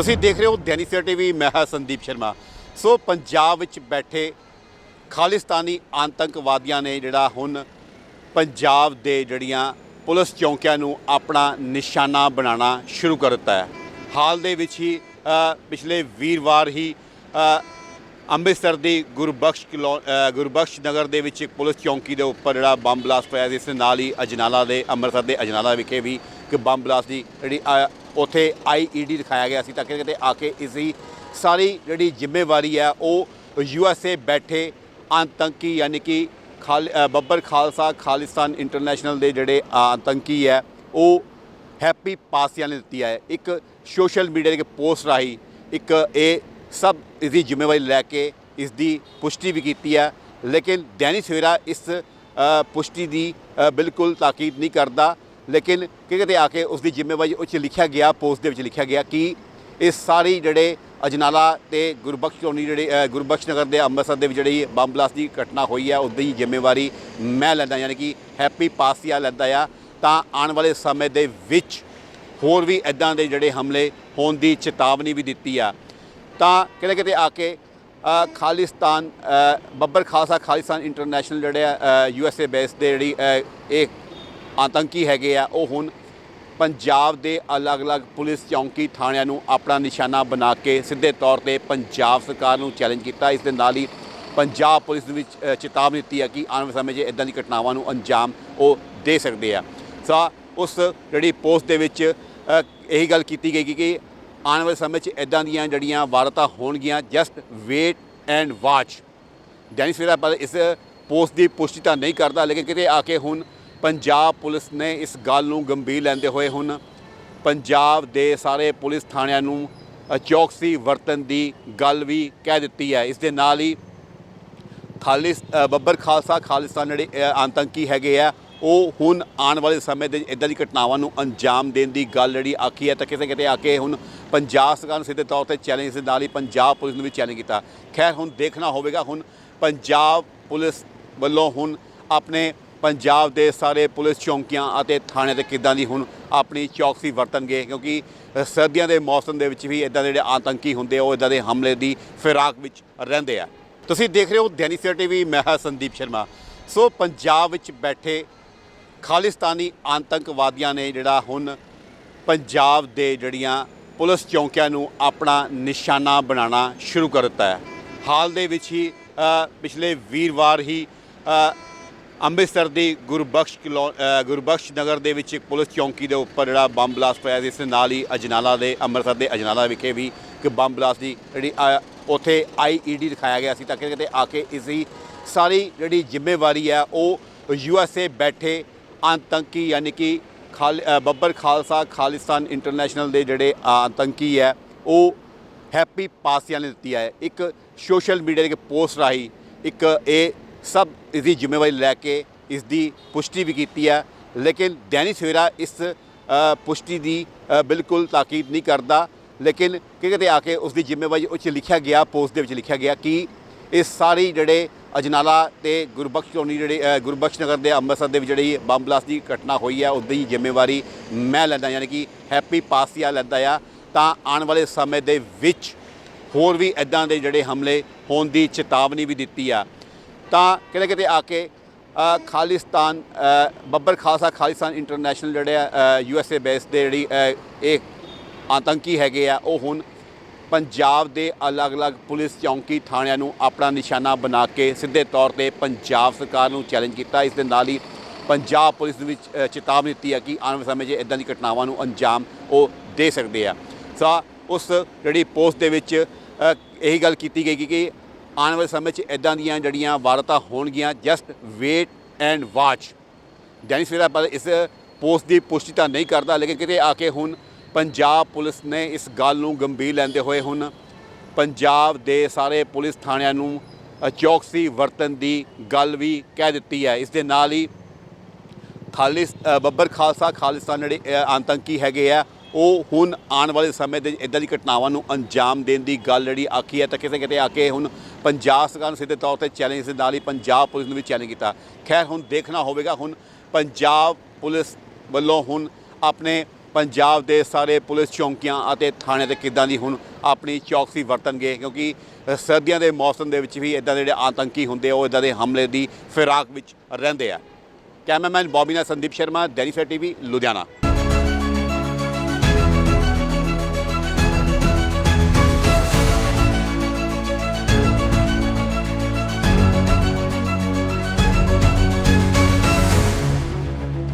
ਤੁਸੀਂ ਦੇਖ ਰਹੇ ਹੋ ਦੈਨਿਕ ਸਵੇਰਾ ਟੀਵੀ ਮੈਂ ਹਾਂ ਸੰਦੀਪ ਸ਼ਰਮਾ। ਸੋ ਪੰਜਾਬ ਵਿੱਚ ਬੈਠੇ ਖਾਲਿਸਤਾਨੀ ਆਤੰਕਵਾਦੀਆਂ ਨੇ ਜਿਹੜਾ ਹੁਣ ਪੰਜਾਬ ਦੇ ਜਿਹੜੀਆਂ ਪੁਲਿਸ ਚੌਂਕਿਆਂ ਨੂੰ ਆਪਣਾ ਨਿਸ਼ਾਨਾ ਬਣਾਉਣਾ ਸ਼ੁਰੂ ਕਰ ਦਿੱਤਾ ਹੈ। ਹਾਲ ਦੇ ਵਿੱਚ ਹੀ ਪਿਛਲੇ ਵੀਰਵਾਰ ਹੀ ਅੰਮ੍ਰਿਤਸਰ ਦੀ ਗੁਰਬਖਸ਼ ਕਲੋ ਗੁਰਬਖਸ਼ ਨਗਰ ਦੇ ਵਿੱਚ ਇੱਕ ਪੁਲਿਸ ਚੌਂਕੀ ਦੇ ਉੱਪਰ ਜਿਹੜਾ ਬੰਬ ਬਲਾਸਟ ਹੋਇਆ ਜਿਸ ਦੇ ਨਾਲ ਹੀ ਅਜਨਾਲਾ ਦੇ ਅੰਮ੍ਰਿਤਸਰ ਦੇ ਅਜਨਾਲਾ ਵਿਖੇ ਵੀ ਇੱਕ ਬੰਬ ਬਲਾਸਟ ਦੀ ਜਿਹੜੀ ਅ, ਉੱਥੇ ਆਈਈਡੀ ਦਿਖਾਇਆ ਗਿਆ ਸੀ ਤਾਂ ਕਿਤੇ ਕਿਤੇ ਆ ਕੇ ਇਸ ਦੀ ਸਾਰੀ ਜਿਹੜੀ ਜ਼ਿੰਮੇਵਾਰੀ ਹੈ, ਉਹ ਯੂਐਸਏ ਬੈਠੇ ਆਤੰਕੀ ਯਾਨੀ ਕਿ ਖਾਲ ਬੱਬਰ ਖਾਲਸਾ ਖਾਲਿਸਤਾਨ ਇੰਟਰਨੈਸ਼ਨਲ ਦੇ ਜਿਹੜੇ ਆਤੰਕੀ ਹੈ, ਉਹ ਹੈਪੀ ਪਾਸਿਆਂ ਨੇ ਦਿੱਤੀ ਹੈ। ਇੱਕ ਸੋਸ਼ਲ ਮੀਡੀਆ ਦੇ ਇੱਕ ਪੋਸਟ ਰਾਹੀਂ ਇੱਕ ਇਹ ਸਭ ਇਸ ਦੀ ਜ਼ਿੰਮੇਵਾਰੀ ਲੈ ਕੇ ਇਸ ਦੀ ਪੁਸ਼ਟੀ ਵੀ ਕੀਤੀ ਹੈ। ਲੇਕਿਨ ਦੈਨਿਕ ਸਵੇਰਾ ਇਸ ਪੁਸ਼ਟੀ ਦੀ ਬਿਲਕੁਲ ਤਾਕੀਦ ਨਹੀਂ ਕਰਦਾ। ਲੇਕਿਨ ਕਿਤੇ ਆ ਕੇ ਉਸ ਦੀ ਜ਼ਿੰਮੇਵਾਰੀ ਉਹ 'ਚ ਲਿਖਿਆ ਗਿਆ, ਪੋਸਟ ਦੇ ਵਿੱਚ ਲਿਖਿਆ ਗਿਆ ਕਿ ਇਹ ਸਾਰੀ ਜਿਹੜੇ ਅਜਨਾਲਾ ਤੇ ਗੁਰਬਖਸ਼ ਕਲੋਨੀ ਜਿਹੜੇ ਗੁਰਬਖਸ਼ ਨਗਰ ਦੇ ਅੰਮ੍ਰਿਤਸਰ ਦੇ ਵਿੱਚ ਜਿਹੜੀ ਬੰਬ ਬਲਾਸਟ ਦੀ ਘਟਨਾ ਹੋਈ ਹੈ ਉਹਦੀ ਜ਼ਿੰਮੇਵਾਰੀ ਮੈਂ ਲੈਂਦਾ, ਯਾਨੀ ਕਿ ਹੈਪੀ ਪਾਸਿਆ ਲੈਂਦਾ ਆ। ਤਾਂ ਆਉਣ ਵਾਲੇ ਸਮੇਂ ਦੇ ਵਿੱਚ ਹੋਰ ਵੀ ਇਦਾਂ ਦੇ ਜਿਹੜੇ ਹਮਲੇ ਹੋਣ ਦੀ ਚੇਤਾਵਨੀ ਵੀ ਦਿੱਤੀ ਆ। ਤਾਂ ਕਿਤੇ ਕਿਤੇ ਆ ਕੇ ਖਾਲਿਸਤਾਨ ਬੱਬਰ ਖਾਲਸਾ ਖਾਲਿਸਤਾਨ ਇੰਟਰਨੈਸ਼ਨਲ ਜਿਹੜੇ ਆ ਯੂ ਐਸ ਏ ਬੇਸ ਦੇ ਜਿਹੜੀ ਇਹ ਆਤੰਕੀ ਹੈਗੇ ਆ, ਉਹ ਹੁਣ ਪੰਜਾਬ ਦੇ ਅਲੱਗ-ਅਲੱਗ ਪੁਲਿਸ ਚੌਂਕੀ ਥਾਣਿਆਂ ਨੂੰ ਆਪਣਾ ਨਿਸ਼ਾਨਾ ਬਣਾ ਕੇ ਸਿੱਧੇ ਤੌਰ ਤੇ ਪੰਜਾਬ ਸਰਕਾਰ ਨੂੰ ਚੈਲੰਜ ਕੀਤਾ। ਇਸ ਦੇ ਨਾਲ ਹੀ ਪੰਜਾਬ ਪੁਲਿਸ ਨੂੰ ਵੀ ਚੇਤਾਵਨੀ ਦਿੱਤੀ ਹੈ ਕਿ ਆਉਣ ਵਾਲੇ ਸਮੇਂ 'ਚ ਇਦਾਂ ਦੀ ਘਟਨਾਵਾਂ ਨੂੰ ਅੰਜਾਮ ਉਹ ਦੇ ਸਕਦੇ ਆ। ਸੋ ਉਸ ਜਿਹੜੀ ਪੋਸਟ ਦੇ ਵਿੱਚ ਇਹੀ ਗੱਲ ਕੀਤੀ ਗਈ ਕਿ- ਆਉਣ ਵਾਲੇ ਸਮੇਂ 'ਚ ਇਦਾਂ ਦੀਆਂ ਜਿਹੜੀਆਂ ਵਾਰਤਾ ਹੋਣਗੀਆਂ just wait and watch Dainik Savera ਪਰ ਇਸ ਪੋਸਟ ਦੀ ਪੁਸ਼ਟੀ ਤਾਂ ਨਹੀਂ ਕਰਦਾ, ਲੇਕਿਨ ਕਿਤੇ ਆ ਕੇ ਹੁਣ ਪੰਜਾਬ ਪੁਲਿਸ ਨੇ ਇਸ ਗੱਲ ਨੂੰ ਗੰਭੀਰ ਲੈਂਦੇ ਹੋਏ ਹੁਣ ਪੰਜਾਬ ਦੇ ਸਾਰੇ ਪੁਲਿਸ ਥਾਣਿਆਂ ਨੂੰ ਚੌਕਸੀ ਵਰਤਨ ਦੀ ਗੱਲ ਵੀ ਕਹਿ ਦਿੱਤੀ ਹੈ। ਇਸ ਦੇ ਨਾਲ ਹੀ ਖਾਲਿਸ ਬੱਬਰ ਖਾਲਸਾ, ਖਾਲਿਸਤਾਨ ਜਿਹੜੇ ਆਤੰਕੀ ਹੈਗੇ ਆ, ਉਹ ਹੁਣ ਆਉਣ ਵਾਲੇ ਸਮੇਂ ਦੇ ਇਦਾਂ ਦੀ ਘਟਨਾਵਾਂ ਨੂੰ ਅੰਜਾਮ ਦੇਣ ਦੀ ਗੱਲ ਜਿਹੜੀ ਆਖੀ ਹੈ ਤਾਂ ਕਿਸੇ ਕਿਤੇ ਆ ਕੇ ਹੁਣ ਪੰਜਾਬ ਸਰਕਾਰ ਨੂੰ ਸਿੱਧੇ ਤੌਰ ਤੇ ਚੈਲੰਜ ਦੇ ਨਾਲ ਹੀ ਪੰਜਾਬ ਪੁਲਿਸ ਨੂੰ ਵੀ ਚੈਲੰਜ ਕੀਤਾ। ਖੈਰ, ਹੁਣ ਦੇਖਣਾ ਹੋਵੇਗਾ ਹੁਣ ਪੰਜਾਬ ਪੁਲਿਸ ਵੱਲੋਂ ਹੁਣ ਆਪਣੇ ਪੰਜਾਬ ਦੇ ਸਾਰੇ ਪੁਲਿਸ ਚੌਂਕੀਆਂ ਅਤੇ ਥਾਣੇ ਤੇ ਕਿੱਦਾਂ ਦੀ ਹੁਣ ਆਪਣੀ ਚੌਕਸੀ ਵਰਤਣਗੇ? ਕਿਉਂਕਿ ਸਰਦੀਆਂ ਦੇ ਮੌਸਮ ਦੇ ਵਿੱਚ ਵੀ ਇਦਾਂ ਦੇ ਜਿਹੜੇ ਆਤੰਕੀ ਹੁੰਦੇ ਆ, ਉਹ ਇਦਾਂ ਦੇ ਹਮਲੇ ਦੀ ਫਿਰਾਕ ਵਿੱਚ ਰਹਿੰਦੇ ਆ। ਤੁਸੀਂ ਦੇਖ ਰਹੇ ਹੋ ਦੈਨਿਕ ਸਵੇਰਾ ਟੀਵੀ ਮੈਂ ਹਾਂ ਸੰਦੀਪ ਸ਼ਰਮਾ। ਸੋ ਪੰਜਾਬ ਵਿੱਚ ਬੈਠੇ ਖਾਲਿਸਤਾਨੀ ਆਤੰਕਵਾਦੀਆਂ ਨੇ ਜਿਹੜਾ ਹੁਣ ਪੰਜਾਬ ਦੇ ਜਿਹੜੀਆਂ ਪੁਲਿਸ ਚੌਂਕਿਆਂ ਨੂੰ ਆਪਣਾ ਨਿਸ਼ਾਨਾ ਬਣਾਉਣਾ ਸ਼ੁਰੂ ਕਰ ਦਿੱਤਾ ਹੈ। ਹਾਲ ਦੇ ਵਿੱਚ ਹੀ ਪਿਛਲੇ ਵੀਰਵਾਰ ਹੀ ਅੰਮ੍ਰਿਤਸਰ ਦੀ ਗੁਰਬਖਸ਼ ਕਲੋ ਗੁਰਬਖਸ਼ ਨਗਰ ਦੇ ਵਿੱਚ ਇੱਕ ਪੁਲਿਸ ਚੌਂਕੀ ਦੇ ਉੱਪਰ ਜਿਹੜਾ ਬੰਬ ਬਲਾਸਟ ਹੋਇਆ ਜਿਸ ਦੇ ਨਾਲ ਹੀ ਅਜਨਾਲਾ ਦੇ ਅੰਮ੍ਰਿਤਸਰ ਦੇ ਅਜਨਾਲਾ ਵਿਖੇ ਵੀ ਇੱਕ ਬੰਬ ਬਲਾਸਟ ਦੀ ਜਿਹੜੀ ਅ, ਉੱਥੇ ਆਈਈਡੀ ਦਿਖਾਇਆ ਗਿਆ ਸੀ ਤਾਂ ਕਿਤੇ ਕਿਤੇ ਆ ਕੇ ਇਸ ਦੀ ਸਾਰੀ ਜਿਹੜੀ ਜ਼ਿੰਮੇਵਾਰੀ ਹੈ ਉਹ ਯੂਐਸਏ ਬੈਠੇ ਆਤੰਕੀ ਯਾਨੀ ਕਿ ਖਾਲ ਬੱਬਰ ਖਾਲਸਾ ਖਾਲਿਸਤਾਨ ਇੰਟਰਨੈਸ਼ਨਲ ਦੇ ਜਿਹੜੇ ਆਤੰਕੀ ਹੈ ਉਹ ਹੈਪੀ ਪਾਸਿਆਂ ਨੇ ਦਿੱਤੀ ਹੈ। ਇੱਕ ਸੋਸ਼ਲ ਮੀਡੀਆ ਦੇ ਪੋਸਟ ਰਾਹੀਂ ਇੱਕ ਇਹ ਸਭ ਇਸ ਦੀ ਜ਼ਿੰਮੇਵਾਰੀ ਲੈ ਕੇ ਇਸ ਦੀ ਪੁਸ਼ਟੀ ਵੀ ਕੀਤੀ ਹੈ। ਲੇਕਿਨ ਦੈਨਿਕ ਸਵੇਰਾ ਇਸ ਪੁਸ਼ਟੀ ਦੀ ਬਿਲਕੁਲ ਤਾਕੀਦ ਨਹੀਂ ਕਰਦਾ। ਲੇਕਿਨ ਕਿਤੇ ਆ ਕੇ ਉਸ ਦੀ ਜ਼ਿੰਮੇਵਾਰੀ ਉਹ 'ਚ ਲਿਖਿਆ ਗਿਆ, ਪੋਸਟ ਦੇ ਵਿੱਚ ਲਿਖਿਆ ਗਿਆ ਕਿ ਇਹ ਸਾਰੇ ਜਿਹੜੇ ਅਜਨਾਲਾ ਤੇ ਗੁਰਬਖਸ਼ ਕਲੋਨੀ ਜਿਹੜੇ ਗੁਰਬਖਸ਼ ਨਗਰ ਦੇ ਅੰਮ੍ਰਿਤਸਰ ਦੇ ਵਿੱਚ ਜਿਹੜੀ ਬੰਬ ਬਲਾਸਟ ਦੀ ਘਟਨਾ ਹੋਈ ਹੈ ਉਹਦੀ ਜ਼ਿੰਮੇਵਾਰੀ ਮੈਂ ਲੈਂਦਾ, ਯਾਨੀ ਕਿ ਹੈਪੀ ਪਾਸਿਆ ਲੈਂਦਾ ਆ। ਤਾਂ ਆਉਣ ਵਾਲੇ ਸਮੇਂ ਦੇ ਵਿੱਚ ਹੋਰ ਵੀ ਇਦਾਂ ਦੇ ਜਿਹੜੇ ਹਮਲੇ ਹੋਣ ਦੀ ਚੇਤਾਵਨੀ ਵੀ ਦਿੱਤੀ ਆ। ਤਾਂ ਕਿਤੇ ਕਿਤੇ ਆ ਕੇ ਖਾਲਿਸਤਾਨ ਬੱਬਰ ਖਾਲਸਾ ਖਾਲਿਸਤਾਨ ਇੰਟਰਨੈਸ਼ਨਲ ਜਿਹੜੇ ਆ ਯੂ ਐਸ ਏ ਬੇਸ ਦੇ ਜਿਹੜੀ ਇਹ ਆਤੰਕੀ ਹੈਗੇ ਆ, ਉਹ ਹੁਣ ਪੰਜਾਬ ਦੇ ਅਲੱਗ-ਅਲੱਗ ਪੁਲਿਸ ਚੌਂਕੀ ਥਾਣਿਆਂ ਨੂੰ ਆਪਣਾ ਨਿਸ਼ਾਨਾ ਬਣਾ ਕੇ ਸਿੱਧੇ ਤੌਰ ਤੇ ਪੰਜਾਬ ਸਰਕਾਰ ਨੂੰ ਚੈਲੰਜ ਕੀਤਾ। ਇਸ ਦੇ ਨਾਲ ਹੀ ਪੰਜਾਬ ਪੁਲਿਸ ਨੂੰ ਵੀ ਚੇਤਾਵਨੀ ਦਿੱਤੀ ਹੈ ਕਿ ਆਉਣ ਵਾਲੇ ਸਮੇਂ 'ਚ ਇਦਾਂ ਦੀ ਘਟਨਾਵਾਂ ਨੂੰ ਅੰਜਾਮ ਉਹ ਦੇ ਸਕਦੇ ਆ। ਸੋ, ਉਸ ਜਿਹੜੀ ਪੋਸਟ ਦੇ ਵਿੱਚ ਇਹੀ ਗੱਲ ਕੀਤੀ ਗਈ ਕਿ ਆਉਣ ਵਾਲੇ ਸਮੇਂ 'ਚ ਇਦਾਂ ਦੀਆਂ ਜਿਹੜੀਆਂ ਵਾਰਤਾ ਹੋਣਗੀਆਂ just wait and watch Dainik Savera ਪਰ ਇਸ ਪੋਸਟ ਦੀ ਪੁਸ਼ਟੀ ਤਾਂ ਨਹੀਂ ਕਰਦਾ, ਲੇਕਿਨ ਕਿਤੇ ਆ ਕੇ ਹੁਣ ਪੰਜਾਬ ਪੁਲਿਸ ਨੇ ਇਸ ਗੱਲ ਨੂੰ ਗੰਭੀਰ ਲੈਂਦੇ ਹੋਏ ਹੁਣ ਪੰਜਾਬ ਦੇ ਸਾਰੇ ਪੁਲਿਸ ਥਾਣਿਆਂ ਨੂੰ ਚੌਕਸੀ ਵਰਤਨ ਦੀ ਗੱਲ ਵੀ ਕਹਿ ਦਿੱਤੀ ਹੈ। ਇਸ ਦੇ ਨਾਲ ਹੀ ਖਾਲਿਸ ਬੱਬਰ ਖਾਲਸਾ, ਖਾਲਿਸਤਾਨ ਜਿਹੜੇ ਆਤੰਕੀ ਹੈਗੇ ਆ, ਉਹ ਹੁਣ ਆਉਣ ਵਾਲੇ ਸਮੇਂ ਦੇ ਇਦਾਂ ਦੀ ਘਟਨਾਵਾਂ ਨੂੰ ਅੰਜਾਮ ਦੇਣ ਦੀ ਗੱਲ ਜਿਹੜੀ ਆਖੀ ਹੈ, ਤਾਂ ਕਿਸੇ ਕਿਤੇ ਆ ਕੇ ਹੁਣ ਪੰਜਾਬ ਸਰਕਾਰ ਨੂੰ ਸਿੱਧੇ ਤੌਰ ਤੇ ਚੈਲੰਜ ਦੇ ਨਾਲ ਹੀ ਪੰਜਾਬ ਪੁਲਿਸ ਨੂੰ ਵੀ ਚੈਲੰਜ ਕੀਤਾ। ਖੈਰ, ਹੁਣ ਦੇਖਣਾ ਹੋਵੇਗਾ, ਹੁਣ ਪੰਜਾਬ ਪੁਲਿਸ ਵੱਲੋਂ ਹੁਣ ਆਪਣੇ ਪੰਜਾਬ ਦੇ ਸਾਰੇ ਪੁਲਿਸ ਚੌਂਕੀਆਂ ਅਤੇ ਥਾਣੇ ਤੇ ਕਿੱਦਾਂ ਦੀ ਹੁਣ ਆਪਣੀ ਚੌਕਸੀ ਵਰਤਣਗੇ, ਕਿਉਂਕਿ ਸਰਦੀਆਂ ਦੇ ਮੌਸਮ ਦੇ ਵਿੱਚ ਵੀ ਇਦਾਂ ਦੇ ਜਿਹੜੇ ਆਤੰਕੀ ਹੁੰਦੇ ਆ, ਉਹ ਇਦਾਂ ਦੇ ਹਮਲੇ ਦੀ ਫਿਰਾਕ ਵਿੱਚ ਰਹਿੰਦੇ ਆ। ਕੈਮਰਾਮੈਨ ਬੌਬੀ ਨਾਲ ਸੰਦੀਪ ਸ਼ਰਮਾ ਡੈਨੀਫਰ ਟੀਵੀ ਲੁਧਿਆਣਾ।